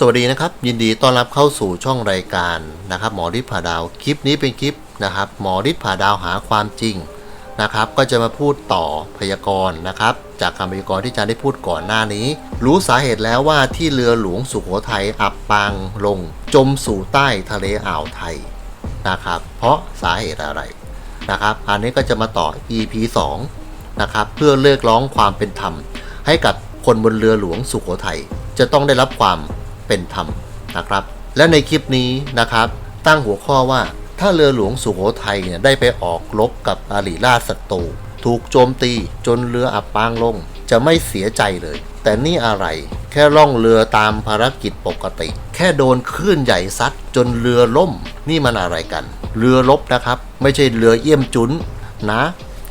สวัสดีนะครับ ยินดีต้อนรับเข้าสู่ช่องรายการนะครับ หมอฤทธิ์ผ่าดาวคลิปนี้เป็นคลิปนะครับ หมอฤทธิ์ผ่าดาวหาความจริงนะครับ ก็จะมาพูดต่อพยากรณ์นะครับ จากคำพยากรณ์ที่อาจารย์ได้พูดก่อนหน้านี้ รู้สาเหตุแล้วว่าที่เรือหลวงสุโขทัยอับปางลง จมสู่ใต้ทะเลอ่าวไทยนะครับ เพราะสาเหตุอะไรนะครับ อันนี้ก็จะมาต่อ EP 2นะครับเพื่อเรียกร้องความเป็นธรรม ให้กับคนบนเรือหลวงสุโขทัยจะต้องได้รับความ เป็นธรรมนะครับ และในคลิปนี้นะครับ ตั้งหัวข้อว่าถ้าเรือหลวงสุโขทัยเนี่ยได้ไปออกรบกับอาลีราชศัตรูถูกโจมตีจนเรืออับปางลง จะไม่เสียใจเลย แต่นี่อะไร แค่ล่องเรือตามภารกิจปกติ แค่โดนคลื่นใหญ่ซัดจนเรือล่ม นี่มันอะไรกัน เรือรบนะครับ ไม่ใช่เรือเยี่ยมจุนนะ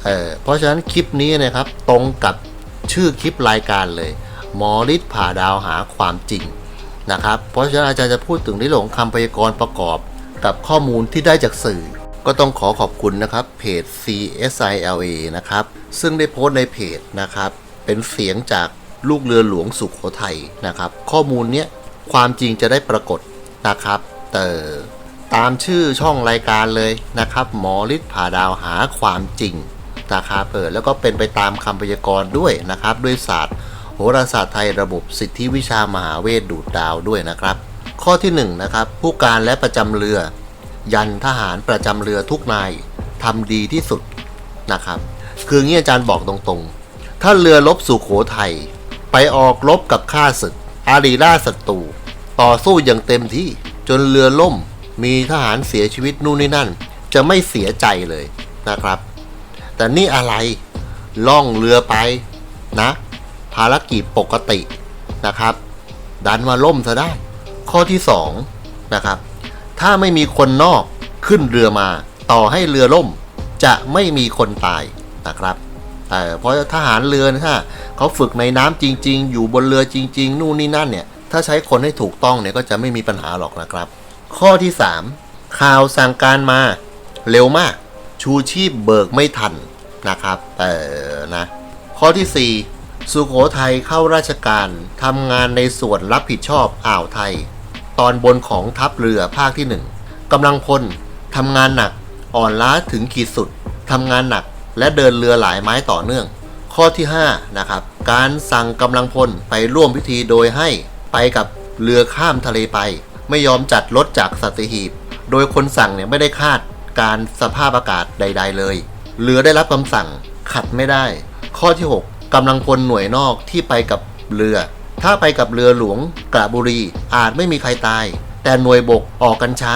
เออเพราะฉะนั้นคลิปนี้นะครับตรงกับชื่อคลิปรายการเลย หมอฤทธิ์ผ่าดาวหาความจริง นะครับ เพราะฉะนั้นอาจารย์จะพูดถึงในเรื่องคำพยากรณ์ประกอบ กับข้อมูลที่ได้จากสื่อ ก็ต้องขอขอบคุณนะครับเพจ CSILA นะครับ ซึ่งได้โพสต์ในเพจนะครับ เป็นเสียงจากลูกเรือหลวงสุขโขทัยนะครับ ข้อมูลเนี้ยความจริงจะได้ปรากฏนะครับแต่ตามชื่อช่องรายการเลยนะครับ หมอฤทธิ์ผ่าดาวหาความจริงนะครับเออแล้วก็เป็นไปตามคำพยากรณ์ด้วยนะครับ ด้วยศาสตร์ โหราศาสตร์ไทยระบบสิทธิวิชามหาเวทดูดดาวด้วยนะครับ ข้อที่1นงนะครับผู้การและประจำเรือ ยันทหารประจำเรือทุกนายทำดีที่สุดนะครับ คืองี้อาจารย์บอกตรงๆ ถ้าเรือลบสุขโขทัยไปออกรบกับข้าศึก อารีราชศัตรูต่อสู้อย่างเต็มที่จนเรือล่มมีทหารเสียชีวิตนู่นนี่นั่น จะไม่เสียใจเลยนะครับ แต่นี่อะไรล่องเรือไปนะ ภารกิจปกตินะครับ ดันมาล่มซะได้ ข้อที่2นะครับ ถ้าไม่มีคนนอกขึ้นเรือมาต่อให้เรือล่มจะไม่มีคนตายนะครับเออเพราะทหารเรือนยถ้าเขาฝึกในน้ำจริง ๆ อยู่บนเรือจริง ๆ นู่นนี่นั่นเนี่ย ถ้าใช้คนให้ถูกต้องเนี่ยก็จะไม่มีปัญหาหรอกนะครับ ข้อที่ 3 ข่าวสั่งการมาเร็วมาก ชูชีพเบิกไม่ทันนะครับเออนะข้อที่ 4 สุโขทัยเข้าราชการทำงานในส่วนรับผิดชอบอ่าวไทย ตอนบนของทัพเรือภาคที่1กำลังพลทำงานหนักอ่อนล้าถึงขีดสุดทำงานหนักและเดินเรือหลายไม้ต่อเนื่อง ข้อที่ 5 นะครับ การสั่งกำลังพลไปร่วมพิธีโดยให้ไปกับเรือข้ามทะเลไป ไม่ยอมจัดรถจากสัตหีบ โดยคนสั่งเนี่ยไม่ได้คาดการสภาพอากาศใด ๆ เลย เรือได้รับคำสั่งขัดไม่ได้ ข้อที่6 กำลังพลหน่วยนอกที่ไปกับเรือ ถ้าไปกับเรือหลวงกระบุรีอาจไม่มีใครตาย แต่หน่วยบกออกกันช้า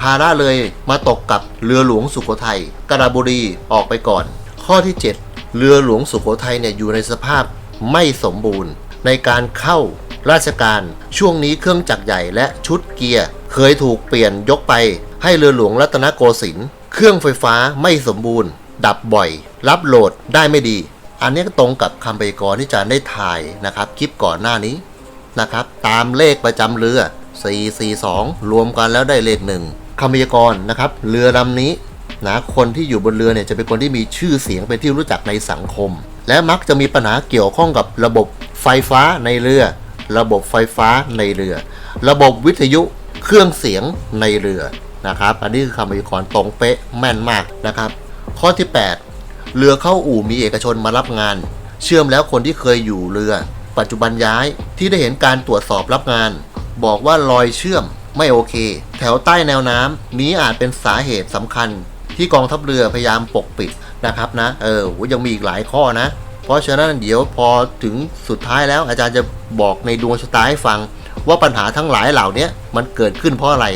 ภาระเลยมาตกกับเรือหลวงสุโขทัยกระบุรีออกไปก่อน ข้อที่ 7 เรือหลวงสุโขทัยเนี่ยอยู่ในสภาพไม่สมบูรณ์ ในการเข้าราชการช่วงนี้เครื่องจักรใหญ่และชุดเกียร์ เคยถูกเปลี่ยนยกไปให้เรือหลวงรัตนโกสินทร์เครื่องไฟฟ้าไม่สมบูรณ์ ดับบ่อย รับโหลดได้ไม่ดี อันนี้ก็ตรงกับคำพยากรณ์ที่อาจารย์ได้ถ่ายนะครับคลิปก่อนหน้านี้นะครับ ตามเลขประจำเรือ 442 รวมกันแล้วได้เลขหนึ่งคำพยากรณ์นะครับ เรือลำนี้นะคนที่อยู่บนเรือเนี่ยจะเป็นคนที่มีชื่อเสียงเป็นที่รู้จักในสังคม และมักจะมีปัญหาเกี่ยวข้องกับระบบไฟฟ้าในเรือ ระบบไฟฟ้าในเรือ ระบบวิทยุเครื่องเสียงในเรือนะครับ อันนี้คือคำพยากรณ์ตรงเป๊ะแม่นมากนะครับ ข้อที่ 8 เรือเข้าอู่มีเอกชนมารับงาน เชื่อมแล้วคนที่เคยอยู่เรือ ปัจจุบันย้ายที่ได้เห็นการตรวจสอบรับงาน บอกว่ารอยเชื่อมไม่โอเค แถวใต้แนวน้ำนี้อาจเป็นสาเหตุสำคัญ ที่กองทัพเรือพยายามปกปิดนะครับนะ เออยังมีอีกหลายข้อนะ เพราะฉะนั้นเดี๋ยวพอถึงสุดท้ายแล้วอาจารย์จะบอกในดวงชะตาให้ฟัง ว่าปัญหาทั้งหลายเหล่านี้มันเกิดขึ้นเพราะอะไร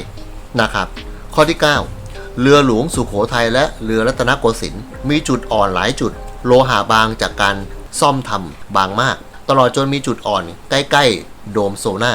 นะครับ ข้อที่ 9 เรือหลวงสุขโขทัยและเรือรัตนโกสินทร์มีจุดอ่อนหลายจุด โลหะบางจากการซ่อมทำบางมาก ตลอดจนมีจุดอ่อนใกล้ๆ โดมโซน่า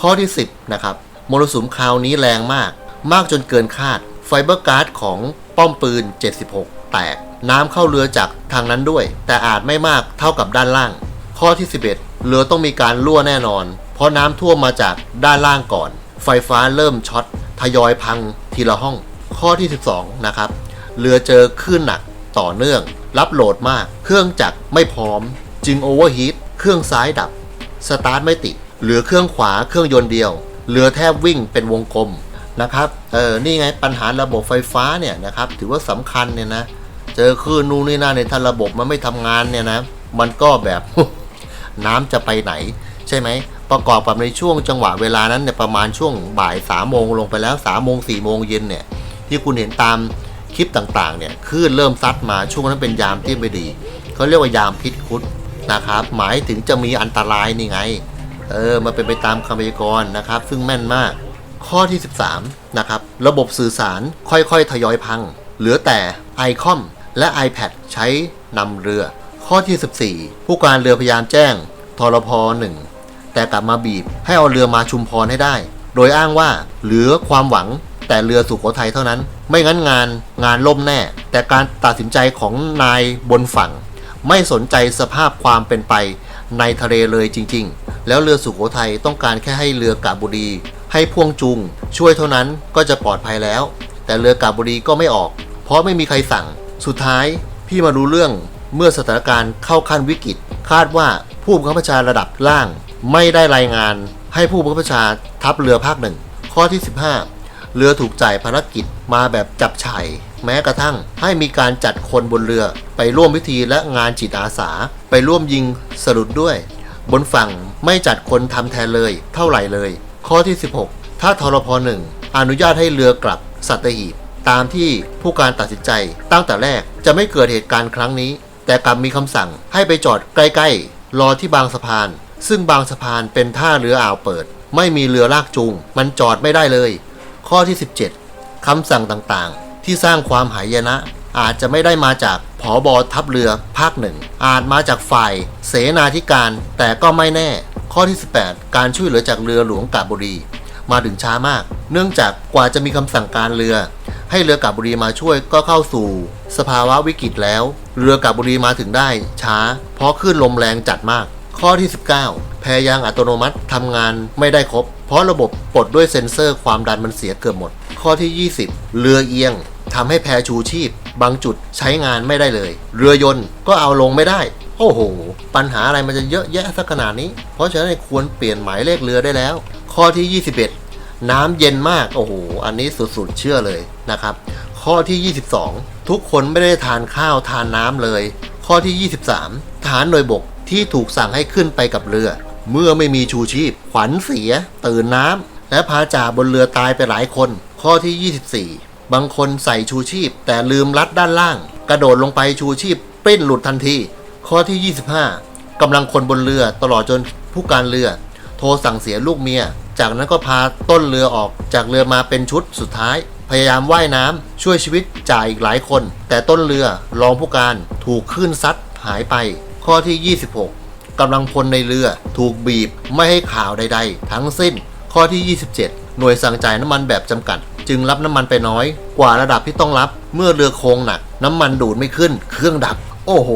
ข้อที่ 10 นะครับมรสุมคราวนี้แรงมาก มากจนเกินคาด ไฟเบอร์การ์ดของป้อมปืน 76 แตก น้ำเข้าเรือจากทางนั้นด้วย แต่อาจไม่มากเท่ากับด้านล่าง ข้อที่ 11 เรือต้องมีการรั่วแน่นอน เพราะน้ำท่วมมาจากด้านล่างก่อน ไฟฟ้าเริ่มช็อตทยอยพังทีละห้อง ข้อที่ 12 นะครับ เรือเจอคลื่นหนักต่อเนื่อง รับโหลดมาก เครื่องจักรไม่พร้อม จึงโอเวอร์ฮีทเครื่องซ้ายดับ สตาร์ทไม่ติด เหลือเครื่องขวาเครื่องยนต์เดียว เรือแทบวิ่งเป็นวงกลมนะครับ เออ นี่ไงปัญหาระบบไฟฟ้าเนี่ยนะครับ ถือว่าสำคัญเนี่ยนะ เจอคลื่นนู่นนี่นั่นในถ้าระบบมันไม่ทำงานเนี่ยนะ มันก็แบบน้ำจะไปไหน ใช่ไหม ประกอบกับในช่วงจังหวะเวลานั้นเนี่ยประมาณช่วงบ่ายสามโมงลงไปแล้วสามโมงสี่โมงเย็นเนี่ย ที่คุณเห็นตามคลิปต่างๆเนี่ยคลื่นเริ่มซัดมาช่วงนั้นเป็นยามที่ไม่ดีเขาเรียกว่ายามพิษคุดนะครับ หมายถึงจะมีอันตรายนี่ไง เออมันเป็นไปตามคำพยากรณ์นะครับ ซึ่งแม่นมากข้อที่ 13 นะครับ ระบบสื่อสารค่อยๆ ทยอยพัง เหลือแต่ i c o m และ iPad ใช้นำเรือ ข้อที่ 14 ผู้การเรือพยายามแจ้งทรพหนึ่งแต่กลับมาบีบให้เอาเรือมาชุมพรให้ได้ โดยอ้างว่าเหลือความหวัง แต่เรือสุโขทัยเท่านั้น ไม่งั้นงานงานล่มแน่ แต่การตัดสินใจของนายบนฝั่ง ไม่สนใจสภาพความเป็นไปในทะเลเลยจริง ๆ แล้วเรือสุโขทัยต้องการแค่ให้เรือกาบุรี ให้พ่วงจุง ช่วยเท่านั้นก็จะปลอดภัยแล้ว แต่เรือกาบบุรีก็ไม่ออก เพราะไม่มีใครสั่ง สุดท้ายพี่มารู้เรื่องเมื่อสถานการณ์เข้าขั้นวิกฤต คาดว่าผู้บังคับบัญชาระดับล่าง ไม่ได้รายงานให้ผู้บังคับบัญชาทัพเรือภาคหนึ่งข้อที่ 15 เรือถูกจ่ายภารกิจมาแบบจับฉ่ายแม้กระทั่งให้มีการจัดคนบนเรือไปร่วมพิธีและงานจิตอาสา ไปร่วมยิงสรุดด้วย บนฝั่งไม่จัดคนทำแทนเลยเท่าไหร่เลย ข้อที่ 16 ถ้าทรพหนึ่งอนุญาตให้เรือกลับสัตหีบตามที่ผู้การตัดสินใจตั้งแต่แรกจะไม่เกิดเหตุการณ์ครั้งนี้ แต่กลับมีคำสั่งให้ไปจอดใกล้ๆ รอที่บางสะพาน ซึ่งบางสะพานเป็นท่าเรืออ่าวเปิด ไม่มีเรือลากจูง มันจอดไม่ได้เลย ข้อที่ 17คำสั่งต่างๆ ที่สร้างความหายนะ อาจจะไม่ได้มาจากผอบอทัพเรือภาคหนึ่ง อาจมาจากฝ่ายเสนาธิการ แต่ก็ไม่แน่ ข้อที่ 18 การช่วยเหลือจากเรือหลวงกาบบุรี มาถึงช้ามาก เนื่องจากกว่าจะมีคำสั่งการเรือ ให้เรือกาบบุรีมาช่วยก็เข้าสู่ สภาวะวิกฤตแล้ว เรือกาบบุรีมาถึงได้ช้า เพราะคลื่นลมแรงจัดมาก ข้อที่ 19 แพยางอัตโนมัติทำงานไม่ได้ครบ เพราะระบบปลดด้วยเซ็นเซอร์ความดันมันเสียเกือบหมด ข้อที่ 20 เรือเอียงทำให้แพชูชีพ บางจุดใช้งานไม่ได้เลย เรือยนต์ก็เอาลงไม่ได้ โอ้โห ปัญหาอะไรมันจะเยอะแยะสักขนาดนี้ เพราะฉะนั้นควรเปลี่ยนหมายเลขเรือได้แล้ว ข้อที่ 21 น้ำเย็นมาก โอ้โห อันนี้สุดๆเชื่อเลยนะครับ ข้อที่ 22 ทุกคนไม่ได้ทานข้าวทานน้ำเลย ข้อที่ 23ทหารหน่วยบกที่ถูกสั่งให้ขึ้นไปกับเรือ เมื่อไม่มีชูชีพ ขวัญเสีย ตื่นน้ำ และพาจ่าบนเรือตายไปหลายคน ข้อที่ 24 บางคนใส่ชูชีพ แต่ลืมรัดด้านล่าง กระโดดลงไปชูชีพปิ้นหลุดทันที ข้อที่ 25กำลังคนบนเรือตลอดจนผู้การเรือ โทรสั่งเสียลูกเมีย จากนั้นก็พาต้นเรือออกจากเรือมาเป็นชุดสุดท้าย พยายามว่ายน้ำช่วยชีวิตจ่าอีกหลายคน แต่ต้นเรือรองผู้การถูกคลื่นซัดหายไป ข้อที่ 26 กำลังพลในเรือถูกบีบไม่ให้ข่าวใด ๆ ทั้งสิ้น ข้อที่ 27 หน่วยสั่งจ่ายน้ำมันแบบจำกัด จึงรับน้ำมันไปน้อย กว่าระดับที่ต้องรับ เมื่อเรือโครงหนัก น้ำมันดูดไม่ขึ้น เครื่องดับ โอ้โห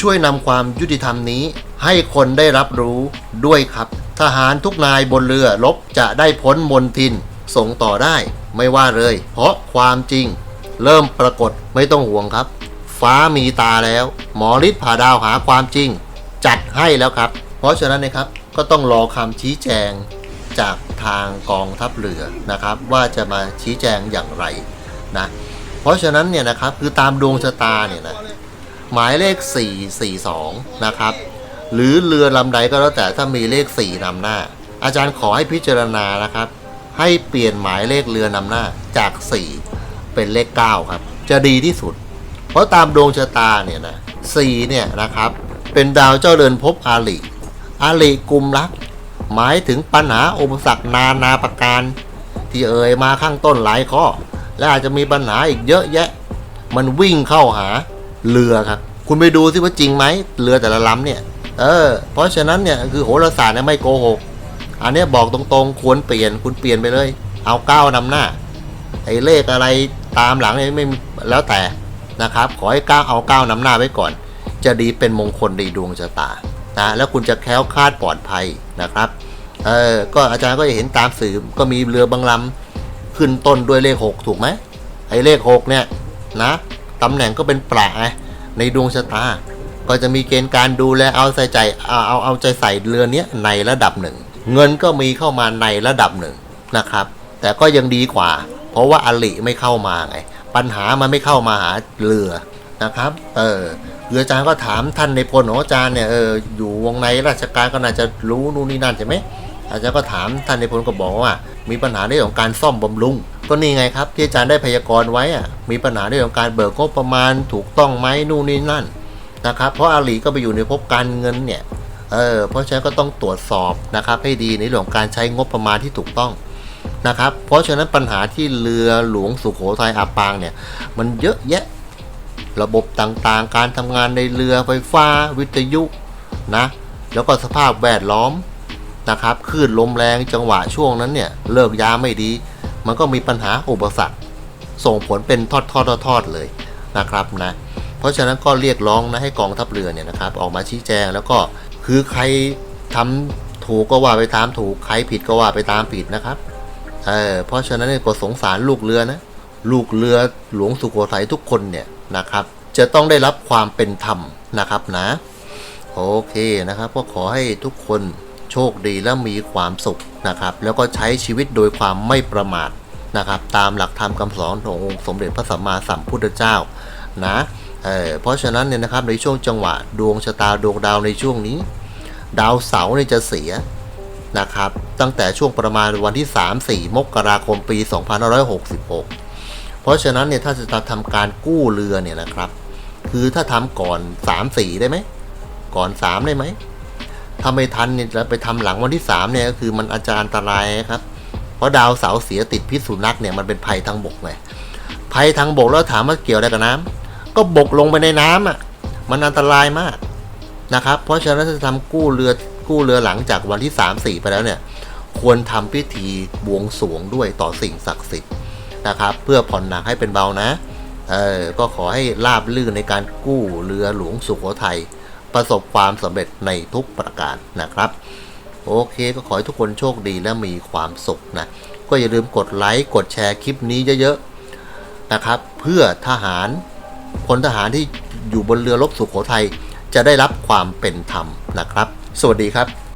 ช่วยนำความยุติธรรมนี้ ให้คนได้รับรู้ด้วยครับ ทหารทุกนายบนเรือรบจะได้พ้นมนทิน ส่งต่อได้ ไม่ว่าเลย เพราะความจริง เริ่มปรากฏไม่ต้องห่วงครับ ฟ้ามีตาแล้ว หมอฤทธิ์ผ่าดาวหาความจริง จัดให้แล้วครับ เพราะฉะนั้นนะครับก็ต้องรอคำชี้แจงจากทางกองทัพเรือนะครับ ว่าจะมาชี้แจงอย่างไรนะเพราะฉะนั้นเนี่ยนะครับคือตามดวงชะตาเนี่ยนะหมายเลข 442 นะครับ หรือเรือลำใดก็แล้วแต่ถ้ามีเลข 4นำหน้า อาจารย์ขอให้พิจารณานะครับ ให้เปลี่ยนหมายเลขเรือนำหน้าจาก 4 เป็นเลข 9 ครับ จะดีที่สุด เพราะตามดวงชะตาเนี่ยนะสี่เนี่ยนะครับ เป็นดาวเจ้าเรือนภพอาลิอาลิกุมรัก หมายถึงปัญหาอุปสรรคนานาประการ ที่เอ่ยมาข้างต้นหลายข้อ และอาจจะมีปัญหาอีกเยอะแยะ มันวิ่งเข้าหาเรือครับคุณไปดูซิว่าจริงไหมเรือแต่ละลำเนี่ย เออ เพราะฉะนั้นเนี่ยคือโหราศาสตร์เนี่ยไม่โกหก อันนี้บอกตรงๆ ควรเปลี่ยนคุณเปลี่ยนไปเลย เอาเก้านำหน้า ไอ้เลขอะไรตามหลังเนี่ยไม่แล้วแต่นะครับ ขอให้ก้าวเอาเก้านำหน้าไว้ก่อน จะดีเป็นมงคลในดวงชะตานะแล้วคุณจะแคล้วคลาดปลอดภัยนะครับเออก็อาจารย์ก็จะเห็นตามสื่อก็มีเรือบางลำขึ้นต้นด้วยเลข 6 ถูกไหมไอ้เลข 6 เนี่ยนะตำแหน่งก็เป็นประไงในดวงชะตา ก็จะมีเกณฑ์การดูแลเอาใส่ใจเอาเอาเอาใจใส่เรือเนี้ยในระดับหนึ่ง เงินก็มีเข้ามาในระดับหนึ่งนะครับ แต่ก็ยังดีกว่า เพราะว่าอลิไม่เข้ามาไงปัญหามันไม่เข้ามาหาเรือนะครับ เออ เรืออาจารย์ก็ถามท่านในพลของอาจารย์เนี่ยเอออยู่วงในราชการก็น่าจะรู้นู่นนี่นั่นใช่ไหมอาจารย์ก็ถามท่านในพลก็บอกว่า มีปัญหาเรื่องของการซ่อมบำรุง ก็นี่ไงครับ ที่อาจารย์ได้พยากรณ์ไว้อะมีปัญหาเรื่องของการเบิกงบประมาณถูกต้องไหมนู่นนี่นั่นนะครับเพราะอาลีก็ไปอยู่ในภพการเงินเนี่ยเออเพราะฉะนั้นก็ต้องตรวจสอบนะครับให้ดีในเรื่องของการใช้งบประมาณที่ถูกต้องนะครับ เพราะฉะนั้นปัญหาที่เรือหลวงสุโขทัยอับปางเนี่ยมันเยอะแยะ ระบบต่างๆ การทำงานในเรือไฟฟ้าวิทยุนะ แล้วก็สภาพแวดล้อมนะครับคลื่นลมแรงจังหวะช่วงนั้นเนี่ย เลิกยาไม่ดี มันก็มีปัญหาอุปสรรค ส่งผลเป็นทอดทอดทอดๆเลยนะครับนะ เพราะฉะนั้นก็เรียกร้องนะให้กองทัพเรือเนี่ยนะครับ ออกมาชี้แจงแล้วก็คือใครทำถูกก็ว่าไปตามถูกใครผิดก็ว่าไปตามผิดนะครับเออเพราะฉะนั้นก็สงสารลูกเรือนะ ลูกเรือหลวงสุโขทัยทุกคนเนี่ย นะครับ จะต้องได้รับความเป็นธรรมนะครับนะ โอเคนะครับก็ขอให้ทุกคนโชคดีและมีความสุขนะครับ แล้วก็ใช้ชีวิตโดยความไม่ประมาทนะครับ ตามหลักธรรมคำสอนขององค์สมเด็จพระสัมมาสัมพุทธเจ้านะเเพราะฉะนั้นเนี่ยนะครับในช่วงจังหวะดวงชะตาดวงดาวในช่วงนี้ ดาวเสาร์เนี่ยจะเสียนะครับ ตั้งแต่ช่วงประมาณวันที่ 3-4 มกราคมปี 2566 ราะฉะนั้นเนี่ยถ้าจะทำการกู้เรือเนี่ยนะครับ คือถ้าทำก่อน3-4ได้ไหมก่อน 3 ได้ไหมถ้าไม่ทันเนี่ยจะไปทำหลังวันที่3เนี่ยก็คือมันอาจจะอันตรายครับ เพราะดาวเสาร์เสียติดพิษสุนัขเนี่ยมันเป็นภัยทางบกไงภัยทางบกแล้วถามว่าเกี่ยวอะไรกับน้ำก็บกลงไปในน้ำอะมันอันตรายมากนะครับ เพราะฉะนั้นถ้าจะทำกู้เรือกู้เรือหลังจากวันที่3 4ไปแล้วเนี่ย ควรทำพิธีบวงสรวงด้วยต่อสิ่งศักดิ์สิทธิ์ นะครับ เพื่อผ่อนหนักให้เป็นเบานะเออก็ขอให้ราบลื่นในการกู้เรือหลวงสุโขทัยประสบความสำเร็จในทุกประการนะครับ โอเคก็ขอให้ทุกคนโชคดีและมีความสุขนะ ก็อย่าลืมกดไลค์กดแชร์คลิปนี้เยอะๆนะครับ เพื่อทหารพลทหารที่อยู่บนเรือรบสุโขทัยจะได้รับความเป็นธรรมนะครับ สวัสดีครับ